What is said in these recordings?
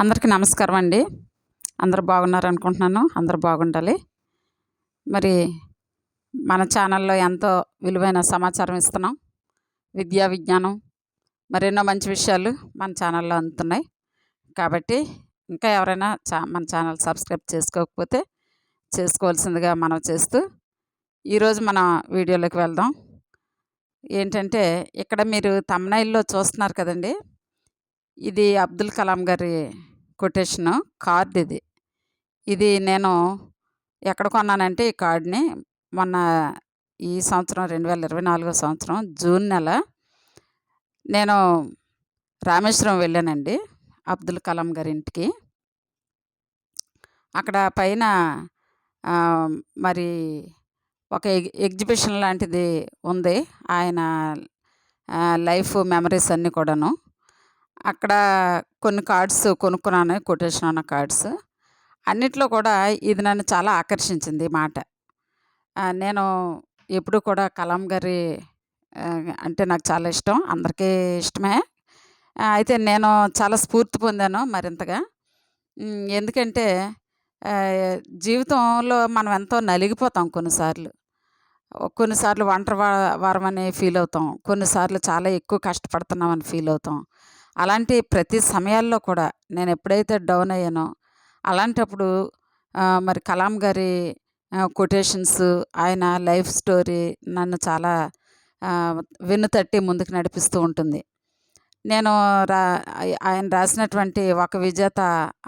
అందరికీ నమస్కారం అండి. అందరు బాగున్నారు అనుకుంటున్నాను. అందరు బాగుండాలి. మరి మన ఛానల్లో ఎంతో విలువైన సమాచారం ఇస్తున్నాం. విద్యా విజ్ఞానం మరెన్నో మంచి విషయాలు మన ఛానల్లో అందుతున్నాయి. కాబట్టి ఇంకా ఎవరైనా చా మన ఛానల్ సబ్స్క్రైబ్ చేసుకోకపోతే చేసుకోవాల్సిందిగా మనం చేస్తూ ఈరోజు మన వీడియోలోకి వెళ్దాం. ఏంటంటే ఇక్కడ మీరు తమ్నైల్లో చూస్తున్నారు కదండి. ఇది అబ్దుల్ కలాం గారి కొటేషను కార్డ్ ఇది. ఇది నేను ఎక్కడ కొన్నానంటే ఈ కార్డ్ని మొన్న ఈ సంవత్సరం రెండు వేల ఇరవై నాలుగో సంవత్సరం జూన్ నెల నేను రామేశ్వరం వెళ్ళానండి అబ్దుల్ కలాం గారి ఇంటికి. అక్కడ పైన మరి ఒక ఎగ్ ఎగ్జిబిషన్ లాంటిది ఉంది. ఆయన లైఫ్ మెమరీస్ అన్నీ కూడాను. అక్కడ కొన్ని కార్డ్స్ కొనుక్కున్నాను కొటేషన్ ఉన్న కార్డ్స్. అన్నిట్లో కూడా ఇది నన్ను చాలా ఆకర్షించింది ఈ మాట. నేను ఎప్పుడు కూడా కలాం గారి అంటే నాకు చాలా ఇష్టం అందరికీ ఇష్టమే. అయితే నేను చాలా స్ఫూర్తి పొందాను మరింతగా. ఎందుకంటే జీవితంలో మనం ఎంతో నలిగిపోతాం కొన్నిసార్లు. కొన్నిసార్లు ఒంటరి వారమని ఫీల్ అవుతాం. కొన్నిసార్లు చాలా ఎక్కువ కష్టపడుతున్నామని ఫీల్ అవుతాం. అలాంటి ప్రతి సమయాల్లో కూడా నేను ఎప్పుడైతే డౌన్ అయ్యానో అలాంటప్పుడు మరి కలాం గారి కొటేషన్స్ ఆయన లైఫ్ స్టోరీ నన్ను చాలా వెన్నుతట్టి ముందుకు నడిపిస్తూ ఉంటుంది. నేను రా ఆయన రాసినటువంటి ఒక విజేత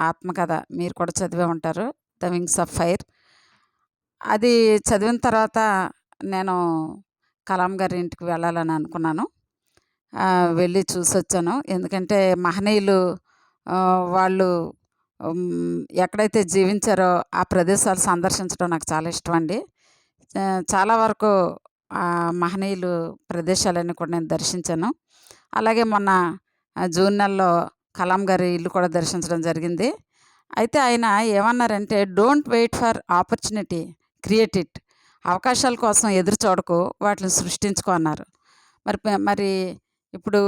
ఆత్మకథ మీరు కూడా చదివే ఉంటారు ద వింగ్స్ ఆఫ్ ఫైర్. అది చదివిన తర్వాత నేను కలాం గారి ఇంటికి వెళ్ళాలని అనుకున్నాను. వెళ్ళి చూసొచ్చాను. ఎందుకంటే మహనీయులు వాళ్ళు ఎక్కడైతే జీవించారో ఆ ప్రదేశాలు సందర్శించడం నాకు చాలా ఇష్టం అండి చాలా వరకు మహనీయులు ప్రదేశాలన్నీ కూడా నేను దర్శించాను. అలాగే మొన్న జూన్ నెలలో కలాం గారి ఇల్లు కూడా దర్శించడం జరిగింది. అయితే ఆయన ఏమన్నారంటే don't wait for opportunity create it అవకాశాల కోసం ఎదురు చూడకు వాటిని సృష్టించుకో అన్నారు. మరి మరి ఇప్పుడు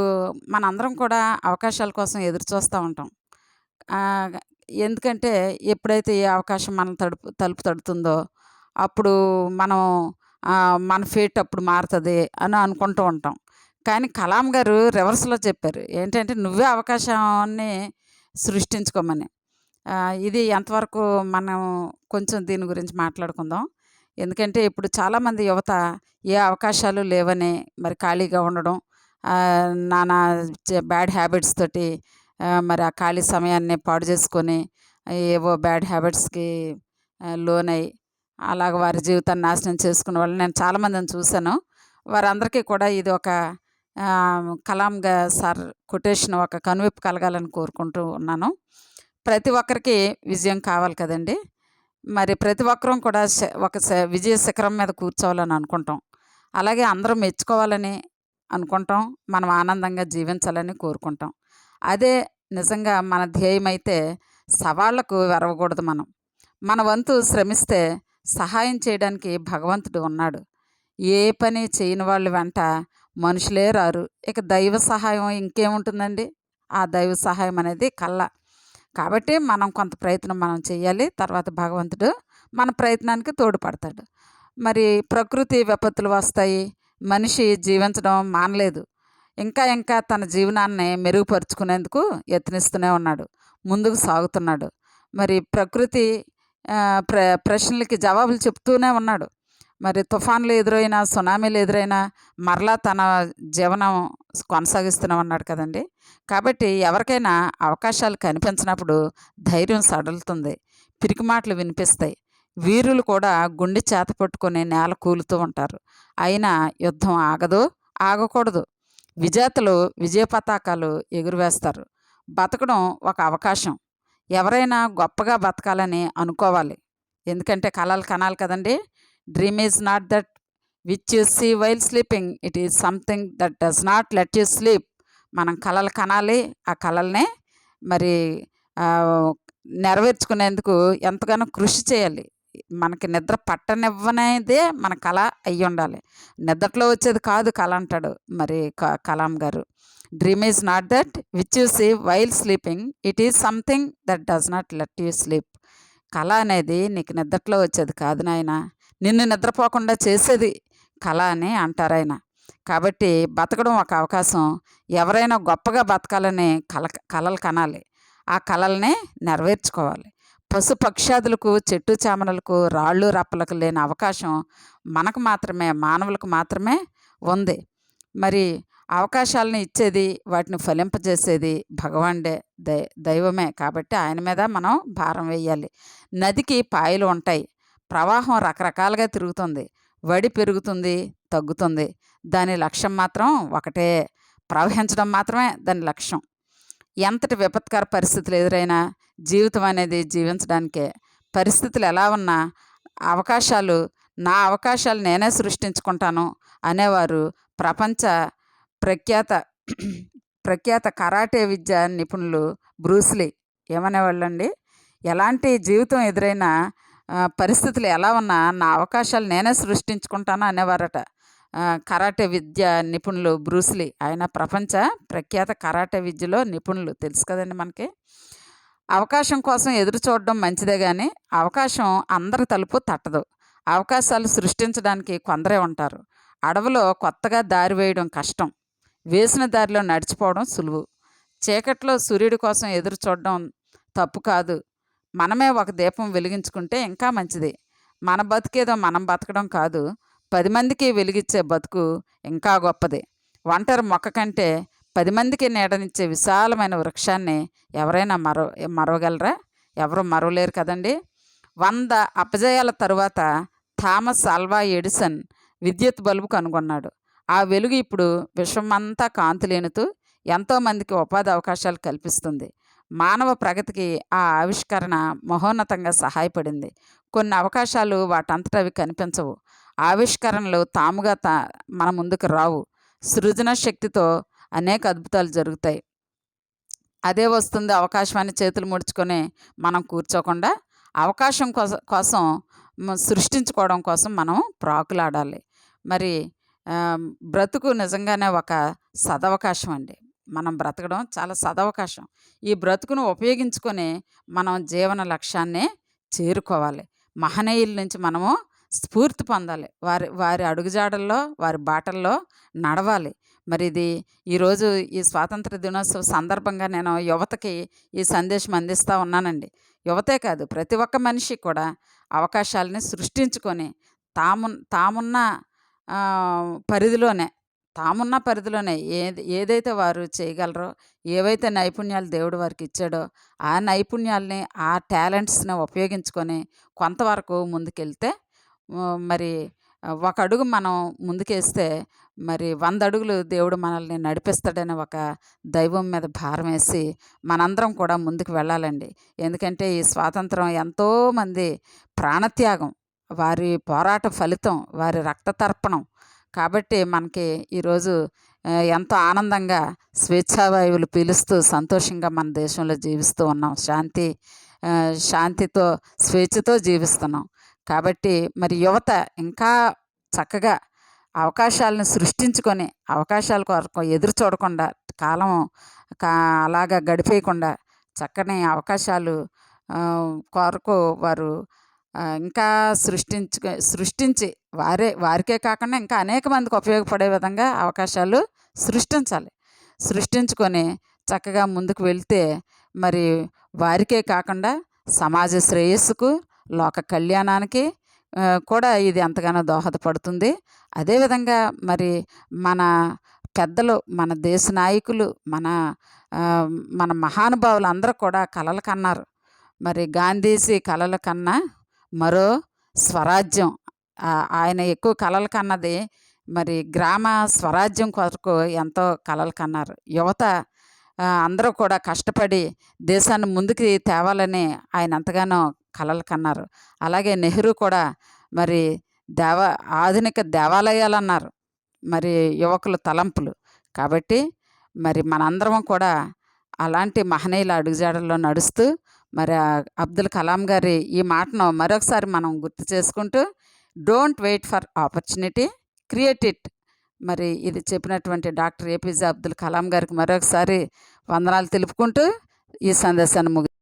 మనందరం కూడా అవకాశాల కోసం ఎదురు చూస్తూ ఉంటాం. ఎందుకంటే ఎప్పుడైతే ఏ అవకాశం మన తడుపు తలుపు తడుతుందో అప్పుడు మనం మన ఫేట్ అప్పుడు మారుతుంది అని అనుకుంటూ ఉంటాం. కానీ కలాం గారు రివర్స్లో చెప్పారు. ఏంటంటే నువ్వే అవకాశాన్ని సృష్టించుకోమని. ఇది ఎంతవరకు మనం కొంచెం దీని గురించి మాట్లాడుకుందాం. ఎందుకంటే ఇప్పుడు చాలామంది యువత ఏ అవకాశాలు లేవని మరి ఖాళీగా ఉండడం నానా బ్యాడ్ హ్యాబిట్స్ తోటి మరి ఆ ఖాళీ సమయాన్ని పాడు చేసుకొని ఏవో బ్యాడ్ హ్యాబిట్స్కి లోనై అలాగ వారి జీవితాన్ని నాశనం చేసుకునే వాళ్ళు నేను చాలామందిని చూశాను. వారందరికీ కూడా ఇది ఒక కలాంగా కలాం సార్ కొటేషన్ ఒక కనువిప్పు కలగాలని కోరుకుంటూ ఉన్నాను. ప్రతి ఒక్కరికి విజయం కావాలి కదండి. మరి ప్రతి ఒక్కరం కూడా ఒక విజయ శిఖరం మీద కూర్చోవాలని అనుకుంటాం. అలాగే అందరూ మెచ్చుకోవాలని అనుకుంటాం. మనం ఆనందంగా జీవించాలని కోరుకుంటాం. అదే నిజంగా మన ధ్యేయం అయితే సవాళ్ళకు వెరవకూడదు మనం. మన వంతు శ్రమిస్తే సహాయం చేయడానికి భగవంతుడు ఉన్నాడు. ఏ పని చేయని వాళ్ళు వెంట మనుషులే రారు. ఇక దైవ సహాయం ఇంకేముంటుందండి? ఆ దైవ సహాయం అనేది కళ్ళ. కాబట్టి మనం కొంత ప్రయత్నం మనం చేయాలి. తర్వాత భగవంతుడు మన ప్రయత్నానికి తోడ్పడతాడు. మరి ప్రకృతి విపత్తులు వస్తాయి. మనిషి జీవించడం మానలేదు. ఇంకా ఇంకా తన జీవనాన్ని మెరుగుపరుచుకునేందుకు యత్నిస్తూనే ఉన్నాడు. ముందుకు సాగుతున్నాడు. మరి ప్రకృతి ప్ర ప్రశ్నలకి జవాబులు చెప్తూనే ఉన్నాడు. మరి తుఫాన్లు ఎదురైనా సునామీలు ఎదురైనా మరలా తన జీవనం కొనసాగిస్తూనే ఉన్నాడు కదండి. కాబట్టి ఎవరికైనా అవకాశాలు కనిపించినప్పుడు ధైర్యం సడలుతుంది. పిరికి మాటలు వినిపిస్తాయి. వీరులు కూడా గుండె చేత పట్టుకొని నేల కూలుతూ ఉంటారు. అయినా యుద్ధం ఆగదు ఆగకూడదు. విజేతలు విజయ పతాకాలు ఎగురువేస్తారు. బతకడం ఒక అవకాశం. ఎవరైనా గొప్పగా బతకాలని అనుకోవాలి. ఎందుకంటే కళలు కనాలి కదండి. Dream is not that which you see while sleeping. It is something that does not let you sleep. మనం కళలు కనాలి ఆ కళల్ని మరి నెరవేర్చుకునేందుకు ఎంతగానో కృషి చేయాలి. మనకి నిద్ర పట్టనివ్వనేదే మన కళ అయ్యి ఉండాలి. నిద్రలో వచ్చేది కాదు కళ అంటాడు మరి క- కలాం గారు. Dream is not that which you see while sleeping it is something that does not let you sleep కళ అనేది నీకు నిద్రలో వచ్చేది కాదు నాయన. నిన్ను నిద్రపోకుండా చేసేది కళ అని అంటారు ఆయన. కాబట్టి బతకడం ఒక అవకాశం. ఎవరైనా గొప్పగా బతకాలని కల కలలు కనాలి. ఆ కలల్ని నెరవేర్చుకోవాలి. పశుపక్షాదులకు చెట్టు చామనలకు రాళ్ళు రప్పలకు లేని అవకాశం మనకు మాత్రమే మానవులకు మాత్రమే ఉంది. మరి అవకాశాలను ఇచ్చేది వాటిని ఫలింపజేసేది భగవానుడే దై దైవమే కాబట్టి ఆయన మీద మనం భారం వేయాలి. నదికి పాయలు ఉంటాయి. ప్రవాహం రకరకాలుగా తిరుగుతుంది. వడి పెరుగుతుంది తగ్గుతుంది. దాని లక్ష్యం మాత్రం ఒకటే. ప్రవహించడం మాత్రమే దాని లక్ష్యం. ఎంతటి విపత్కర పరిస్థితులు ఎదురైనా జీవితం అనేది జీవించడానికే పరిస్థితులు ఎలా ఉన్నా అవకాశాలు నా అవకాశాలు నేనే సృష్టించుకుంటాను అనేవారు ప్రపంచ ప్రఖ్యాత ప్రఖ్యాత కరాటే విద్య నిపుణులు బ్రూస్లీ ఏమనేవాళ్ళండి? ఎలాంటి జీవితం ఎదురైనా పరిస్థితులు ఎలా ఉన్నా నా అవకాశాలు నేనే సృష్టించుకుంటాను అనేవారట. కరాటే విద్య నిపుణులు బ్రూస్లీ ఆయన ప్రపంచ ప్రఖ్యాత కరాటే విద్యలో నిపుణులు. తెలుసు కదండి మనకి? అవకాశం కోసం ఎదురు చూడడం మంచిదే కానీ అవకాశం అందరి తలుపు తట్టదు. అవకాశాలు సృష్టించడానికి కొందరే ఉంటారు. అడవిలో కొత్తగా దారి వేయడం కష్టం. వేసిన దారిలో నడిచిపోవడం సులువు. చీకట్లో సూర్యుడి కోసం ఎదురు చూడడం తప్పు కాదు. మనమే ఒక దీపం వెలిగించుకుంటే ఇంకా మంచిది. మన బతికేదో మనం బతకడం కాదు. పది మందికి వెలిగించే బతుకు ఇంకా గొప్పది. ఒంటరి మొక్క కంటే పది మందికి నీడనిచ్చే విశాలమైన వృక్షాన్ని ఎవరైనా మరో మరవగలరా? ఎవరు మరవలేరు కదండి? వంద అపజయాల తరువాత థామస్ అల్వా ఎడిసన్ విద్యుత్ బల్బు కనుగొన్నాడు. ఆ వెలుగు ఇప్పుడు విశ్వమంతా కాంతులేనుతూ ఎంతోమందికి ఉపాధి అవకాశాలు కల్పిస్తుంది. మానవ ప్రగతికి ఆ ఆవిష్కరణ మహోన్నతంగా సహాయపడింది. కొన్ని అవకాశాలు వాటంతటవి కనిపించవు. ఆవిష్కరణలు తాముగా తా మన ముందుకు రావు. సృజన శక్తితో అనేక అద్భుతాలు జరుగుతాయి. అదే వస్తుంది అవకాశం చేతులు ముడుచుకొని మనం కూర్చోకుండా అవకాశం కోసం కోసం సృష్టించుకోవడం కోసం మనం ప్రాకులాడాలి. మరి బ్రతుకు నిజంగానే ఒక సదవకాశం అండి. మనం బ్రతకడం చాలా సదవకాశం. ఈ బ్రతుకును ఉపయోగించుకొని మనం జీవన లక్ష్యాన్ని చేరుకోవాలి. మహనీయుల నుంచి మనము స్ఫూర్తి పొందాలి. వారి వారి అడుగుజాడల్లో వారి బాటల్లో నడవాలి. మరి ఇది ఈరోజు ఈ స్వాతంత్ర దినోత్సవ సందర్భంగా నేను యువతకి ఈ సందేశం అందిస్తూ ఉన్నానండి. యువతే కాదు ప్రతి ఒక్క మనిషి కూడా అవకాశాలని సృష్టించుకొని తాము తామున్న పరిధిలోనే తామున్న పరిధిలోనే ఏది ఏదైతే వారు చేయగలరో ఏవైతే నైపుణ్యాలు దేవుడు వారికి ఇచ్చాడో ఆ నైపుణ్యాలని ఆ టాలెంట్స్ని ఉపయోగించుకొని కొంతవరకు ముందుకెళ్తే మరి ఒక అడుగు మనం ముందుకేస్తే మరి వంద అడుగులు దేవుడు మనల్ని నడిపిస్తాడని ఒక దైవం మీద భారం వేసి మనందరం కూడా ముందుకు వెళ్ళాలండి. ఎందుకంటే ఈ స్వాతంత్రం ఎంతోమంది ప్రాణత్యాగం వారి పోరాట ఫలితం వారి రక్త తర్పణం కాబట్టి మనకి ఈరోజు ఎంతో ఆనందంగా స్వేచ్ఛావాయువులు పీలుస్తూ సంతోషంగా మన దేశంలో జీవిస్తూ ఉన్నాం. శాంతి శాంతితో స్వేచ్ఛతో జీవిస్తున్నాం. కాబట్టి మరి యువత ఇంకా చక్కగా అవకాశాలను సృష్టించుకొని అవకాశాల కొరకు ఎదురు చూడకుండా కాలం కా అలాగా గడిపేయకుండా చక్కని అవకాశాలు కొరకు వారు ఇంకా సృష్టించు సృష్టించి వారే వారికే కాకుండా ఇంకా అనేక మందికి ఉపయోగపడే విధంగా అవకాశాలు సృష్టించాలి. సృష్టించుకొని చక్కగా ముందుకు వెళ్తే మరి వారికే కాకుండా సమాజ శ్రేయస్సుకు లోక కళ్యాణానికి కూడా ఇది ఎంతగానో దోహదపడుతుంది. అదేవిధంగా మరి మన పెద్దలు మన దేశ నాయకులు మన మన మహానుభావులు అందరూ కూడా కలలు కన్నారు. మరి గాంధీజీ కలలు కన్నా మరో స్వరాజ్యం ఆయన ఎక్కువ కలలు కన్నది మరి గ్రామ స్వరాజ్యం కొరకు ఎంతో కలలు కన్నారు. యువత అందరూ కూడా కష్టపడి దేశాన్ని ముందుకు తేవాలని ఆయన ఎంతగానో కలలు కన్నారు. అలాగే నెహ్రూ కూడా మరి దేవ ఆధునిక దేవాలయాలు అన్నారు మరి యువకుల తలంపులు. కాబట్టి మరి మనందరం కూడా అలాంటి మహనీయుల అడుగుజాడల్లో నడుస్తూ మరి అబ్దుల్ కలాం గారి ఈ మాటను మరొకసారి మనం గుర్తు చేసుకుంటూ don't wait for opportunity create it మరి ఇది చెప్పినటువంటి డాక్టర్ ఏపీజే అబ్దుల్ కలాం గారికి మరొకసారి వందనాలు తెలుపుకుంటూ ఈ సందేశాన్ని ముగి